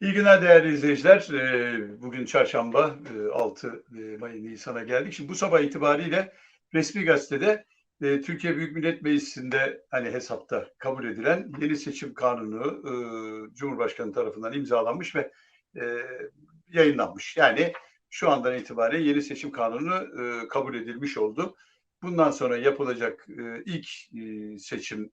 İyi günler değerli izleyiciler. Ee, Bugün çarşamba e, 6 Mayıs Nisan'a geldik. Şimdi bu sabah itibariyle resmi gazetede e, Türkiye Büyük Millet Meclisi'nde hani hesapta kabul edilen yeni seçim kanunu e, Cumhurbaşkanı tarafından imzalanmış ve e, yayınlanmış. Yani şu andan itibaren yeni seçim kanunu e, kabul edilmiş oldu. Bundan sonra yapılacak e, ilk e, seçim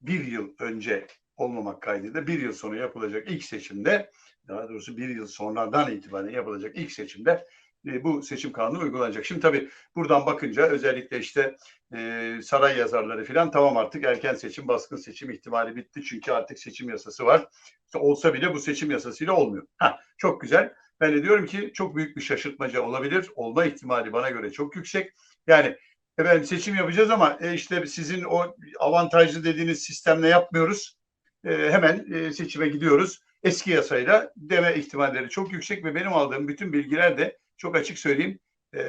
bir yıl önce olmamak kaydıyla bir yıl sonra yapılacak ilk seçimde daha doğrusu bir yıl sonradan itibaren yapılacak ilk seçimde e, bu seçim kanunu uygulanacak. Şimdi tabii buradan bakınca özellikle işte e, saray yazarları falan tamam artık erken seçim, baskın seçim ihtimali bitti. Çünkü artık seçim yasası var. İşte olsa bile bu seçim yasasıyla olmuyor. Ha, çok güzel. Ben de diyorum ki çok büyük bir şaşırtmaca olabilir. Olma ihtimali bana göre çok yüksek. Yani efendim seçim yapacağız ama e, işte sizin o avantajlı dediğiniz sistemle yapmıyoruz. E, hemen e, seçime gidiyoruz. Eski yasayla deme ihtimalleri çok yüksek ve benim aldığım bütün bilgiler de çok açık söyleyeyim e,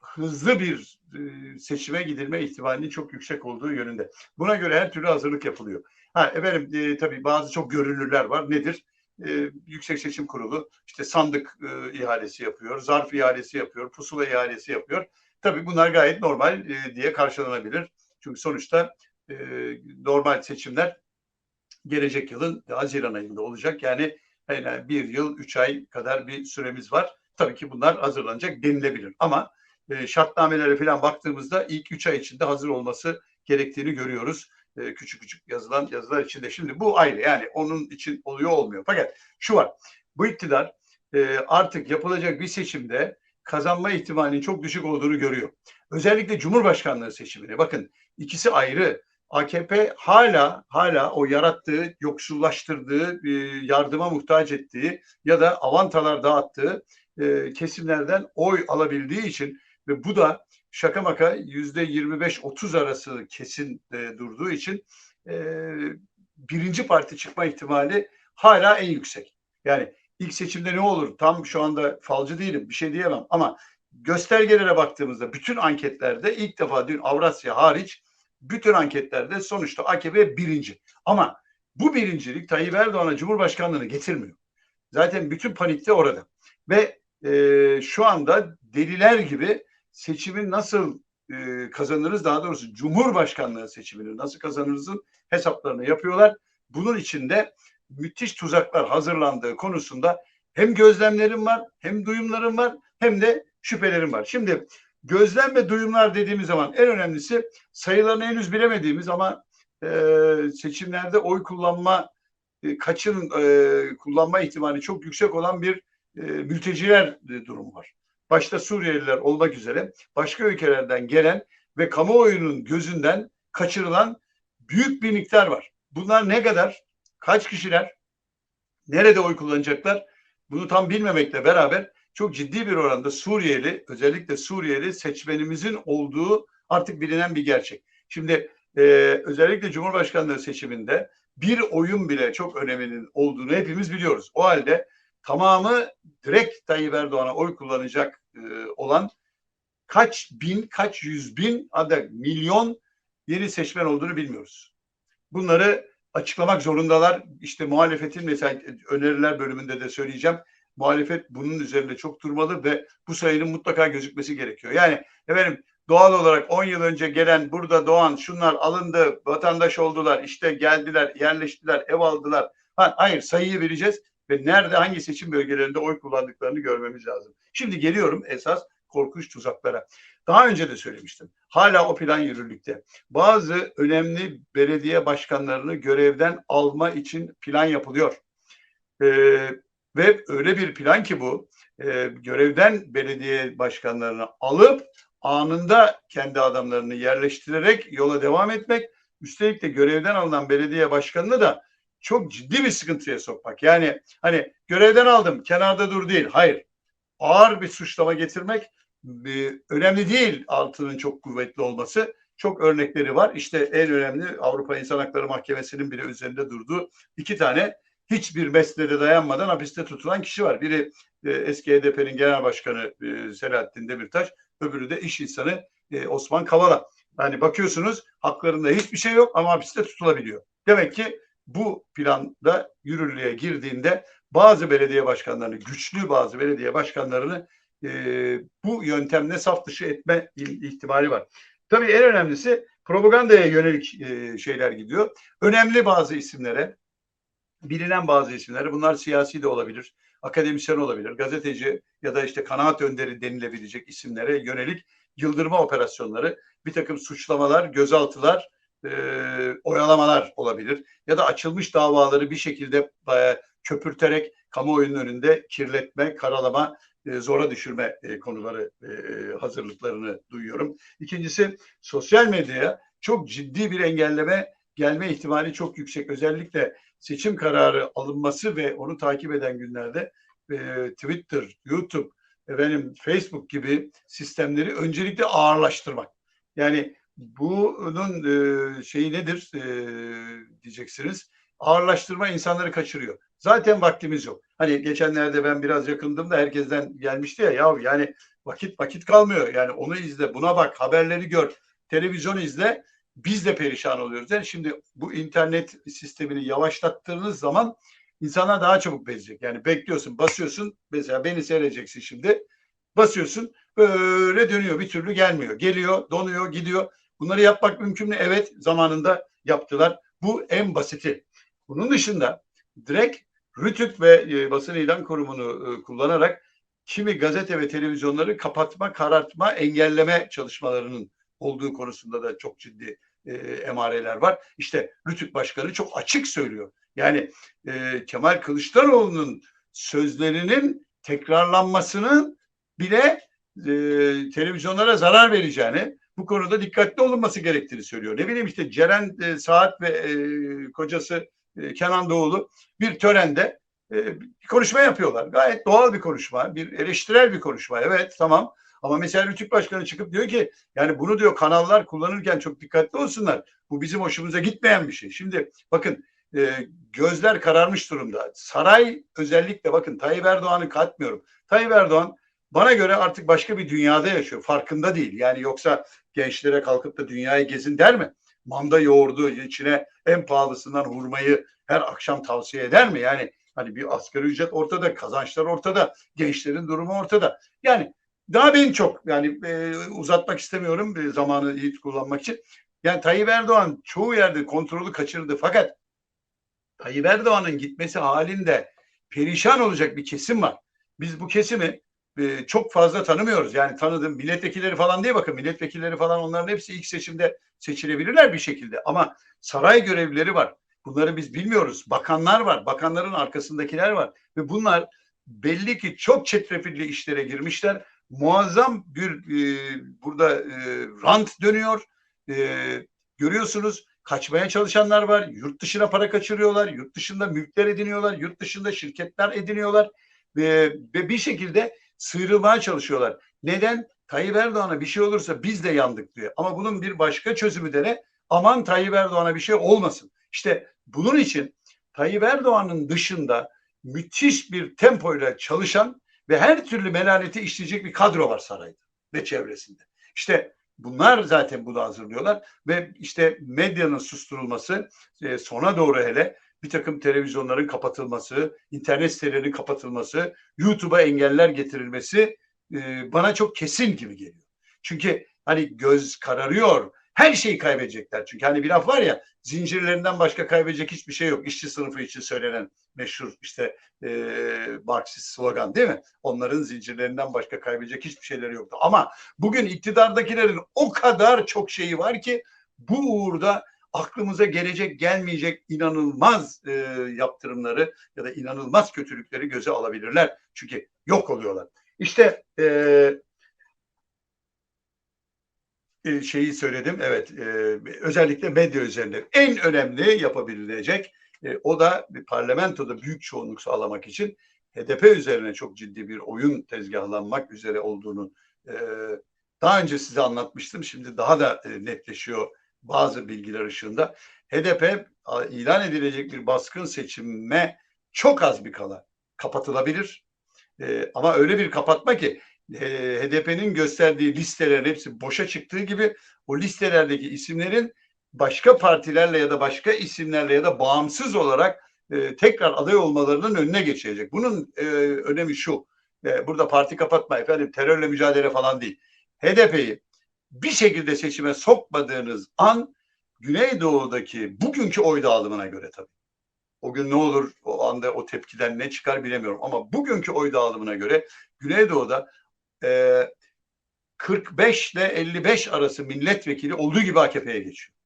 hızlı bir e, seçime gidilme ihtimalinin çok yüksek olduğu yönünde. Buna göre her türlü hazırlık yapılıyor. Ha efendim e, tabii bazı çok görünürler var. Nedir? E, Yüksek Seçim Kurulu işte sandık e, ihalesi yapıyor, zarf ihalesi yapıyor, pusula ihalesi yapıyor. Tabii bunlar gayet normal e, diye karşılanabilir. Çünkü sonuçta e, normal seçimler gelecek yılın Haziran ayında olacak. Yani yani bir yıl, üç ay kadar bir süremiz var. Tabii ki bunlar hazırlanacak denilebilir. Ama e, şartnamelere falan baktığımızda ilk üç ay içinde hazır olması gerektiğini görüyoruz. E, küçük küçük yazılan yazılar içinde. Şimdi bu ayrı yani onun için oluyor olmuyor. Fakat şu var. Bu iktidar e, artık yapılacak bir seçimde kazanma ihtimalinin çok düşük olduğunu görüyor. Özellikle Cumhurbaşkanlığı seçimine bakın ikisi ayrı. AKP hala hala o yarattığı, yoksullaştırdığı, e, yardıma muhtaç ettiği ya da avantalar dağıttığı e, kesimlerden oy alabildiği için ve bu da şaka maka yüzde 25-30 arası kesin e, durduğu için birinci parti çıkma ihtimali hala en yüksek. Yani ilk seçimde ne olur? Tam şu anda falcı değilim, bir şey diyemem ama göstergelere baktığımızda bütün anketlerde ilk defa dün Avrasya hariç bütün anketlerde sonuçta AKP birinci. Ama bu birincilik Tayyip Erdoğan'a Cumhurbaşkanlığını getirmiyor. Zaten bütün panik de orada. Ve e, şu anda deliler gibi seçimin nasıl e, kazanırız daha doğrusu Cumhurbaşkanlığı seçimini nasıl kazanırızın hesaplarını yapıyorlar. Bunun içinde müthiş tuzaklar hazırlandığı konusunda hem gözlemlerim var, hem duyumlarım var, hem de şüphelerim var. Şimdi gözlem ve duyumlar dediğimiz zaman en önemlisi sayılarını henüz bilemediğimiz ama e, seçimlerde oy kullanma e, kaçın e, kullanma ihtimali çok yüksek olan bir e, mülteciler e, durumu var. Başta Suriyeliler olmak üzere başka ülkelerden gelen ve kamuoyunun gözünden kaçırılan büyük bir miktar var. Bunlar ne kadar? Kaç kişiler? Nerede oy kullanacaklar? Bunu tam bilmemekle beraber çok ciddi bir oranda Suriyeli, özellikle Suriyeli seçmenimizin olduğu artık bilinen bir gerçek. Şimdi e, özellikle Cumhurbaşkanlığı seçiminde bir oyun bile çok öneminin olduğunu hepimiz biliyoruz. O halde tamamı direkt Tayyip Erdoğan'a oy kullanacak e, olan kaç bin, kaç yüz bin, hatta milyon yeni seçmen olduğunu bilmiyoruz. Bunları açıklamak zorundalar. İşte muhalefetin mesela öneriler bölümünde de söyleyeceğim muhalefet bunun üzerinde çok durmalı ve bu sayının mutlaka gözükmesi gerekiyor. Yani efendim doğal olarak 10 yıl önce gelen burada doğan şunlar alındı, vatandaş oldular, işte geldiler, yerleştiler, ev aldılar. Ha, hayır sayıyı vereceğiz ve nerede hangi seçim bölgelerinde oy kullandıklarını görmemiz lazım. Şimdi geliyorum esas korkunç tuzaklara. Daha önce de söylemiştim. Hala o plan yürürlükte. Bazı önemli belediye başkanlarını görevden alma için plan yapılıyor. Ee, ve öyle bir plan ki bu e, görevden belediye başkanlarını alıp anında kendi adamlarını yerleştirerek yola devam etmek. Üstelik de görevden alınan belediye başkanını da çok ciddi bir sıkıntıya sokmak. Yani hani görevden aldım kenarda dur değil. Hayır. Ağır bir suçlama getirmek önemli değil altının çok kuvvetli olması. Çok örnekleri var. İşte en önemli Avrupa İnsan Hakları Mahkemesi'nin bile üzerinde durduğu iki tane hiçbir mesnede dayanmadan hapiste tutulan kişi var. Biri e, eski HDP'nin genel başkanı e, Selahattin Demirtaş, öbürü de iş insanı e, Osman Kavala. Yani bakıyorsunuz haklarında hiçbir şey yok ama hapiste tutulabiliyor. Demek ki bu planda yürürlüğe girdiğinde bazı belediye başkanlarını, güçlü bazı belediye başkanlarını e, bu yöntemle saf dışı etme ihtimali var. Tabii en önemlisi propagandaya yönelik e, şeyler gidiyor. Önemli bazı isimlere, bilinen bazı isimlere, bunlar siyasi de olabilir, akademisyen olabilir, gazeteci ya da işte kanaat önderi denilebilecek isimlere yönelik yıldırma operasyonları, bir takım suçlamalar, gözaltılar, e, oyalamalar olabilir. Ya da açılmış davaları bir şekilde e, köpürterek kamuoyunun önünde kirletme, karalama, zora düşürme e, konuları e, hazırlıklarını duyuyorum. İkincisi sosyal medyaya çok ciddi bir engelleme gelme ihtimali çok yüksek. Özellikle seçim kararı alınması ve onu takip eden günlerde e, Twitter, YouTube, efendim Facebook gibi sistemleri öncelikle ağırlaştırmak. Yani bunun e, şeyi nedir e, diyeceksiniz. Ağırlaştırma insanları kaçırıyor. Zaten vaktimiz yok. Hani geçenlerde ben biraz yakındım da herkesten gelmişti ya ya yani vakit vakit kalmıyor. Yani onu izle, buna bak, haberleri gör, televizyon izle. Biz de perişan oluyoruz. Yani şimdi bu internet sistemini yavaşlattığınız zaman insanlar daha çabuk bezecek. Yani bekliyorsun, basıyorsun. Mesela beni seyredeceksin şimdi. Basıyorsun, böyle dönüyor. Bir türlü gelmiyor. Geliyor, donuyor, gidiyor. Bunları yapmak mümkün mü? Evet, zamanında yaptılar. Bu en basiti. Bunun dışında direkt Rütük ve e, basın ilan kurumunu e, kullanarak kimi gazete ve televizyonları kapatma, karartma, engelleme çalışmalarının olduğu konusunda da çok ciddi e, emareler var. İşte Rütük Başkanı çok açık söylüyor. Yani e, Kemal Kılıçdaroğlu'nun sözlerinin tekrarlanmasının bile e, televizyonlara zarar vereceğini, bu konuda dikkatli olunması gerektiğini söylüyor. Ne bileyim işte Ceren e, Saat ve e, kocası e, Kenan Doğulu bir törende e, bir konuşma yapıyorlar. Gayet doğal bir konuşma, bir eleştirel bir konuşma. Evet tamam. Ama mesela Rütük Başkanı çıkıp diyor ki yani bunu diyor kanallar kullanırken çok dikkatli olsunlar. Bu bizim hoşumuza gitmeyen bir şey. Şimdi bakın e, gözler kararmış durumda. Saray özellikle bakın Tayyip Erdoğan'ı katmıyorum. Tayyip Erdoğan bana göre artık başka bir dünyada yaşıyor. Farkında değil. Yani yoksa gençlere kalkıp da dünyayı gezin der mi? Manda yoğurdu içine en pahalısından hurmayı her akşam tavsiye eder mi? Yani hani bir asgari ücret ortada, kazançlar ortada, gençlerin durumu ortada. Yani daha ben çok yani e, uzatmak istemiyorum e, zamanı iyi kullanmak için. Yani Tayyip Erdoğan çoğu yerde kontrolü kaçırdı fakat Tayyip Erdoğan'ın gitmesi halinde perişan olacak bir kesim var. Biz bu kesimi e, çok fazla tanımıyoruz. Yani tanıdığım milletvekilleri falan diye bakın milletvekilleri falan onların hepsi ilk seçimde seçilebilirler bir şekilde. Ama saray görevlileri var. Bunları biz bilmiyoruz. Bakanlar var. Bakanların arkasındakiler var. Ve bunlar belli ki çok çetrefilli işlere girmişler. Muazzam bir e, burada e, rant dönüyor. E, görüyorsunuz kaçmaya çalışanlar var. Yurt dışına para kaçırıyorlar. Yurt dışında mülkler ediniyorlar. Yurt dışında şirketler ediniyorlar. Ve, ve bir şekilde sıyrılmaya çalışıyorlar. Neden? Tayyip Erdoğan'a bir şey olursa biz de yandık diyor. Ama bunun bir başka çözümü de ne? Aman Tayyip Erdoğan'a bir şey olmasın. İşte bunun için Tayyip Erdoğan'ın dışında müthiş bir tempoyla çalışan ve her türlü melaneti işleyecek bir kadro var sarayda ve çevresinde. İşte bunlar zaten bunu hazırlıyorlar ve işte medyanın susturulması e, sona doğru hele bir takım televizyonların kapatılması, internet sitelerinin kapatılması, YouTube'a engeller getirilmesi e, bana çok kesin gibi geliyor. Çünkü hani göz kararıyor, her şeyi kaybedecekler. Çünkü hani bir laf var ya zincirlerinden başka kaybedecek hiçbir şey yok. İşçi sınıfı için söylenen meşhur işte e, Marksist slogan değil mi? Onların zincirlerinden başka kaybedecek hiçbir şeyleri yoktu. Ama bugün iktidardakilerin o kadar çok şeyi var ki bu uğurda aklımıza gelecek gelmeyecek inanılmaz e, yaptırımları ya da inanılmaz kötülükleri göze alabilirler. Çünkü yok oluyorlar. İşte e, e, şeyi söyledim. Evet, e, özellikle medya üzerinde en önemli yapabilecek e, o da bir parlamentoda büyük çoğunluk sağlamak için HDP üzerine çok ciddi bir oyun tezgahlanmak üzere olduğunu e, daha önce size anlatmıştım. Şimdi daha da e, netleşiyor bazı bilgiler ışığında. HDP ilan edilecek bir baskın seçime çok az bir kala kapatılabilir. E, ama öyle bir kapatma ki e, HDP'nin gösterdiği listelerin hepsi boşa çıktığı gibi o listelerdeki isimlerin başka partilerle ya da başka isimlerle ya da bağımsız olarak e, tekrar aday olmalarının önüne geçecek. Bunun e, önemi şu. E, burada parti kapatma efendim terörle mücadele falan değil. HDP'yi bir şekilde seçime sokmadığınız an Güneydoğu'daki bugünkü oy dağılımına göre tabii. O gün ne olur o anda o tepkiden ne çıkar bilemiyorum ama bugünkü oy dağılımına göre Güneydoğu'da e, 45 ile 55 arası milletvekili olduğu gibi AKP'ye geçiyor.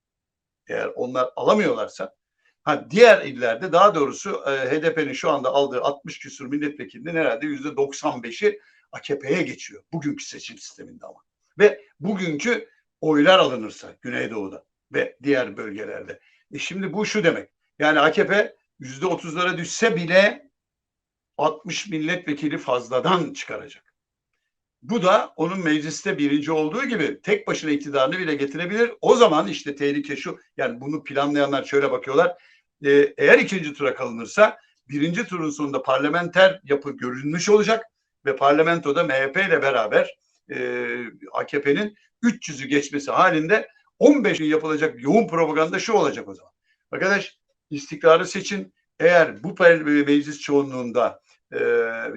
Eğer onlar alamıyorlarsa ha diğer illerde daha doğrusu e, HDP'nin şu anda aldığı 60 küsur milletvekilinin herhalde yüzde 95'i AKP'ye geçiyor. Bugünkü seçim sisteminde ama. Ve bugünkü oylar alınırsa Güneydoğu'da ve diğer bölgelerde. E şimdi bu şu demek. Yani AKP yüzde otuzlara düşse bile 60 milletvekili fazladan çıkaracak. Bu da onun mecliste birinci olduğu gibi tek başına iktidarını bile getirebilir. O zaman işte tehlike şu. Yani bunu planlayanlar şöyle bakıyorlar. E, eğer ikinci tura kalınırsa birinci turun sonunda parlamenter yapı görünmüş olacak ve parlamentoda MHP ile beraber e, AKP'nin 300'ü geçmesi halinde 15 gün yapılacak yoğun propaganda şu olacak o zaman. Arkadaş istikrarı seçin. Eğer bu meclis çoğunluğunda e,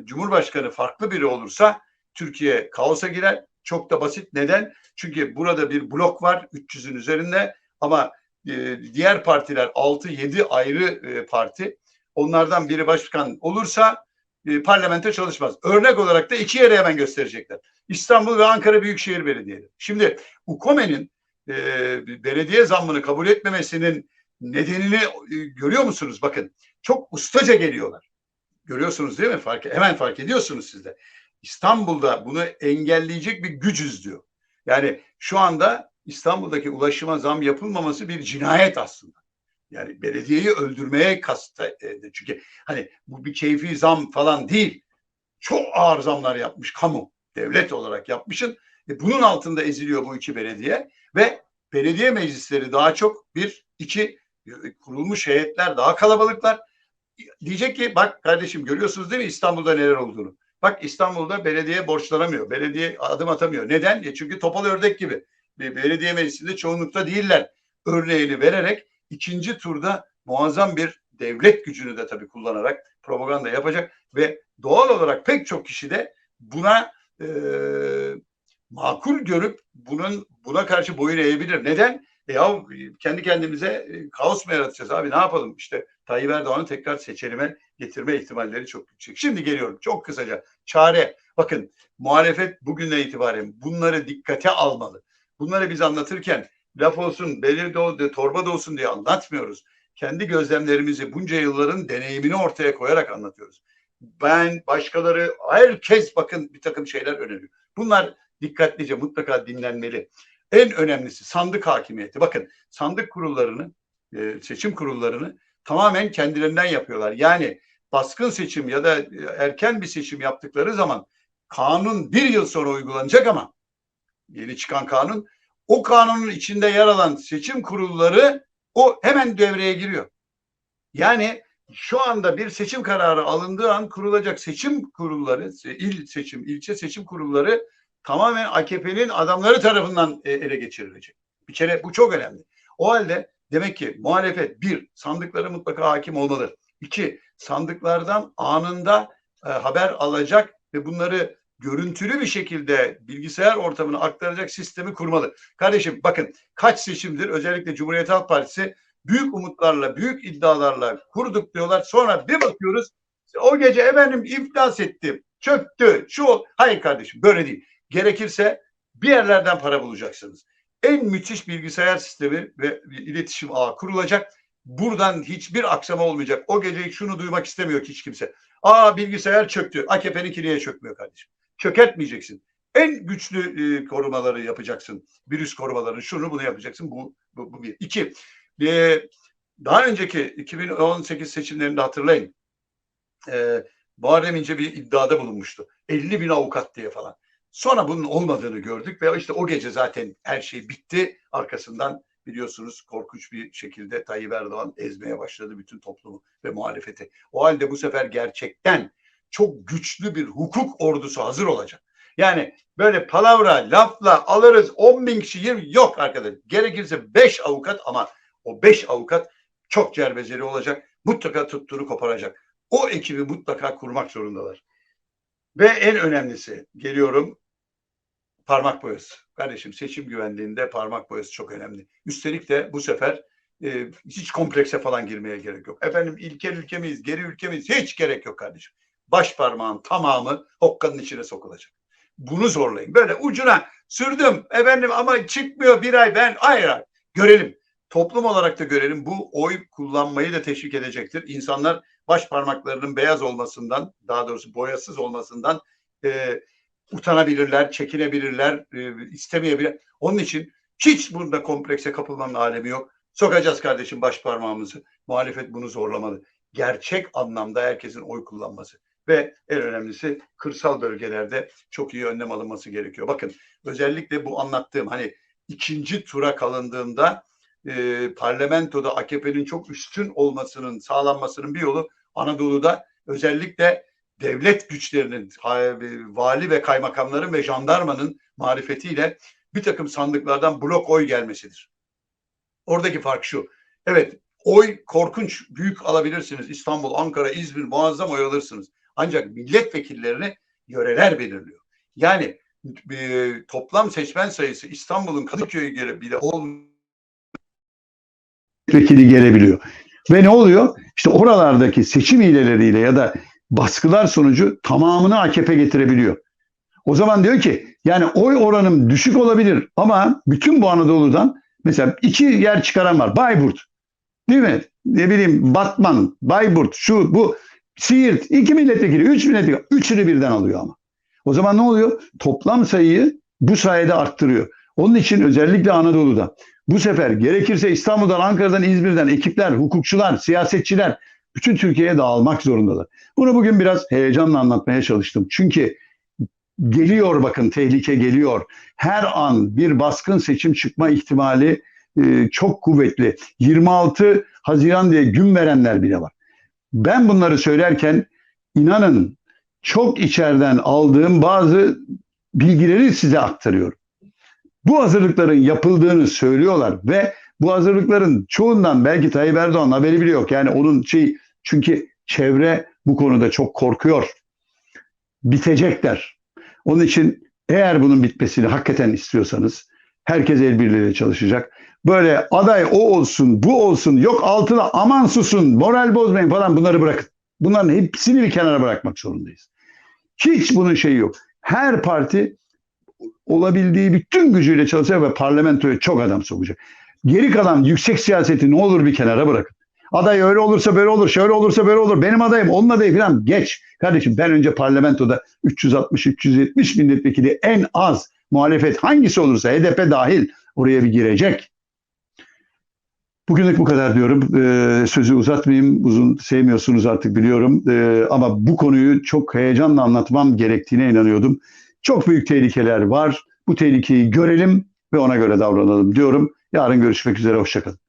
Cumhurbaşkanı farklı biri olursa Türkiye kaosa girer. Çok da basit. Neden? Çünkü burada bir blok var 300'ün üzerinde ama e, diğer partiler 6-7 ayrı e, parti. Onlardan biri başkan olursa e, parlamento çalışmaz. Örnek olarak da iki yere hemen gösterecekler. İstanbul ve Ankara Büyükşehir Belediyeleri. Şimdi UKOME'nin e, belediye zammını kabul etmemesinin nedenini e, görüyor musunuz? Bakın çok ustaca geliyorlar. Görüyorsunuz değil mi? Fark, hemen fark ediyorsunuz siz de. İstanbul'da bunu engelleyecek bir gücüz diyor. Yani şu anda İstanbul'daki ulaşıma zam yapılmaması bir cinayet aslında. Yani belediyeyi öldürmeye kastı. Çünkü hani bu bir keyfi zam falan değil. Çok ağır zamlar yapmış kamu, devlet olarak yapmışın. E bunun altında eziliyor bu iki belediye ve belediye meclisleri daha çok bir, iki kurulmuş heyetler daha kalabalıklar. Diyecek ki bak kardeşim görüyorsunuz değil mi İstanbul'da neler olduğunu. Bak İstanbul'da belediye borçlanamıyor. Belediye adım atamıyor. Neden? E çünkü topal ördek gibi. Belediye meclisinde çoğunlukta değiller. Örneğini vererek ikinci turda muazzam bir devlet gücünü de tabii kullanarak propaganda yapacak ve doğal olarak pek çok kişi de buna e, makul görüp bunun buna karşı boyun eğebilir. Neden? E ya kendi kendimize e, kaos mu yaratacağız abi ne yapalım? İşte Tayyip Erdoğan'ı tekrar seçilime getirme ihtimalleri çok yüksek. Şimdi geliyorum çok kısaca. Çare. Bakın muhalefet bugünden itibaren bunları dikkate almalı. Bunları biz anlatırken laf olsun, belir de torba da olsun diye anlatmıyoruz. Kendi gözlemlerimizi bunca yılların deneyimini ortaya koyarak anlatıyoruz. Ben, başkaları, herkes bakın bir takım şeyler öneriyor. Bunlar dikkatlice mutlaka dinlenmeli. En önemlisi sandık hakimiyeti. Bakın sandık kurullarını, e, seçim kurullarını tamamen kendilerinden yapıyorlar. Yani baskın seçim ya da erken bir seçim yaptıkları zaman kanun bir yıl sonra uygulanacak ama yeni çıkan kanun o kanunun içinde yer alan seçim kurulları o hemen devreye giriyor. Yani şu anda bir seçim kararı alındığı an kurulacak seçim kurulları, il seçim, ilçe seçim kurulları tamamen AKP'nin adamları tarafından e, ele geçirilecek. Bir kere bu çok önemli. O halde demek ki muhalefet bir, sandıkları mutlaka hakim olmalı. İki, sandıklardan anında e, haber alacak ve bunları görüntülü bir şekilde bilgisayar ortamına aktaracak sistemi kurmalı. Kardeşim bakın kaç seçimdir özellikle Cumhuriyet Halk Partisi büyük umutlarla, büyük iddialarla kurduk diyorlar. Sonra bir bakıyoruz o gece efendim iflas etti, çöktü, şu hayır kardeşim böyle değil. Gerekirse bir yerlerden para bulacaksınız. En müthiş bilgisayar sistemi ve iletişim ağı kurulacak. Buradan hiçbir aksama olmayacak. O gece şunu duymak istemiyor hiç kimse. Aa bilgisayar çöktü. AKP'ninki niye çökmüyor kardeşim? Çökertmeyeceksin. En güçlü e, korumaları yapacaksın. Virüs korumaları şunu bunu yapacaksın. Bu, bu, bu bir. İki. E, daha önceki 2018 seçimlerinde hatırlayın. E, Muharrem İnce bir iddiada bulunmuştu. 50 bin avukat diye falan. Sonra bunun olmadığını gördük ve işte o gece zaten her şey bitti. Arkasından biliyorsunuz korkunç bir şekilde Tayyip Erdoğan ezmeye başladı bütün toplumu ve muhalefeti. O halde bu sefer gerçekten çok güçlü bir hukuk ordusu hazır olacak. Yani böyle palavra, lafla alırız 10 bin kişi 20 yok arkadaş. Gerekirse 5 avukat ama o 5 avukat çok cerbezeli olacak. Mutlaka tuttuğunu koparacak. O ekibi mutlaka kurmak zorundalar. Ve en önemlisi geliyorum parmak boyası. Kardeşim seçim güvenliğinde parmak boyası çok önemli. Üstelik de bu sefer e, hiç komplekse falan girmeye gerek yok. Efendim ilkel ülkemiz, geri ülkemiz hiç gerek yok kardeşim. Baş parmağın tamamı hokkanın içine sokulacak. Bunu zorlayın. Böyle ucuna sürdüm efendim ama çıkmıyor bir ay ben hayır hayır. görelim. Toplum olarak da görelim. Bu oy kullanmayı da teşvik edecektir. İnsanlar baş parmaklarının beyaz olmasından daha doğrusu boyasız olmasından e, utanabilirler, çekinebilirler, e, istemeyebilirler. Onun için hiç burada komplekse kapılmanın alemi yok. Sokacağız kardeşim baş parmağımızı. Muhalefet bunu zorlamalı. Gerçek anlamda herkesin oy kullanması. Ve en önemlisi kırsal bölgelerde çok iyi önlem alınması gerekiyor. Bakın özellikle bu anlattığım hani ikinci tura kalındığında e, parlamentoda AKP'nin çok üstün olmasının sağlanmasının bir yolu Anadolu'da özellikle devlet güçlerinin, vali ve kaymakamların ve jandarmanın marifetiyle bir takım sandıklardan blok oy gelmesidir. Oradaki fark şu. Evet oy korkunç büyük alabilirsiniz. İstanbul, Ankara, İzmir muazzam oy alırsınız. Ancak milletvekillerini yöreler belirliyor. Yani e, toplam seçmen sayısı İstanbul'un Kadıköy'ü göre bile olmuyor. Vekili gelebiliyor. Ve ne oluyor? İşte oralardaki seçim hileleriyle ya da baskılar sonucu tamamını AKP getirebiliyor. O zaman diyor ki yani oy oranım düşük olabilir ama bütün bu Anadolu'dan mesela iki yer çıkaran var. Bayburt. Değil mi? Ne bileyim Batman, Bayburt, şu bu Siirt, iki milletvekili, üç milletvekili, üçünü birden alıyor ama. O zaman ne oluyor? Toplam sayıyı bu sayede arttırıyor. Onun için özellikle Anadolu'da bu sefer gerekirse İstanbul'dan, Ankara'dan, İzmir'den ekipler, hukukçular, siyasetçiler bütün Türkiye'ye dağılmak zorundalar. Bunu bugün biraz heyecanla anlatmaya çalıştım. Çünkü geliyor bakın tehlike geliyor. Her an bir baskın seçim çıkma ihtimali e, çok kuvvetli. 26 Haziran diye gün verenler bile var. Ben bunları söylerken inanın çok içeriden aldığım bazı bilgileri size aktarıyorum. Bu hazırlıkların yapıldığını söylüyorlar ve bu hazırlıkların çoğundan belki Tayyip Erdoğan haberi bile yok. Yani onun şey çünkü çevre bu konuda çok korkuyor. Bitecekler. Onun için eğer bunun bitmesini hakikaten istiyorsanız herkes el birliğiyle çalışacak. Böyle aday o olsun, bu olsun, yok altına aman susun, moral bozmayın falan bunları bırakın. Bunların hepsini bir kenara bırakmak zorundayız. Hiç bunun şeyi yok. Her parti olabildiği bütün gücüyle çalışacak ve parlamentoya çok adam sokacak. Geri kalan yüksek siyaseti ne olur bir kenara bırakın. Aday öyle olursa böyle olur, şöyle olursa böyle olur. Benim adayım, onun adayı falan geç. Kardeşim ben önce parlamentoda 360-370 milletvekili en az muhalefet hangisi olursa HDP dahil oraya bir girecek. Bugünlük bu kadar diyorum. Ee, sözü uzatmayayım. Uzun sevmiyorsunuz artık biliyorum. Ee, ama bu konuyu çok heyecanla anlatmam gerektiğine inanıyordum. Çok büyük tehlikeler var. Bu tehlikeyi görelim ve ona göre davranalım diyorum. Yarın görüşmek üzere. Hoşçakalın.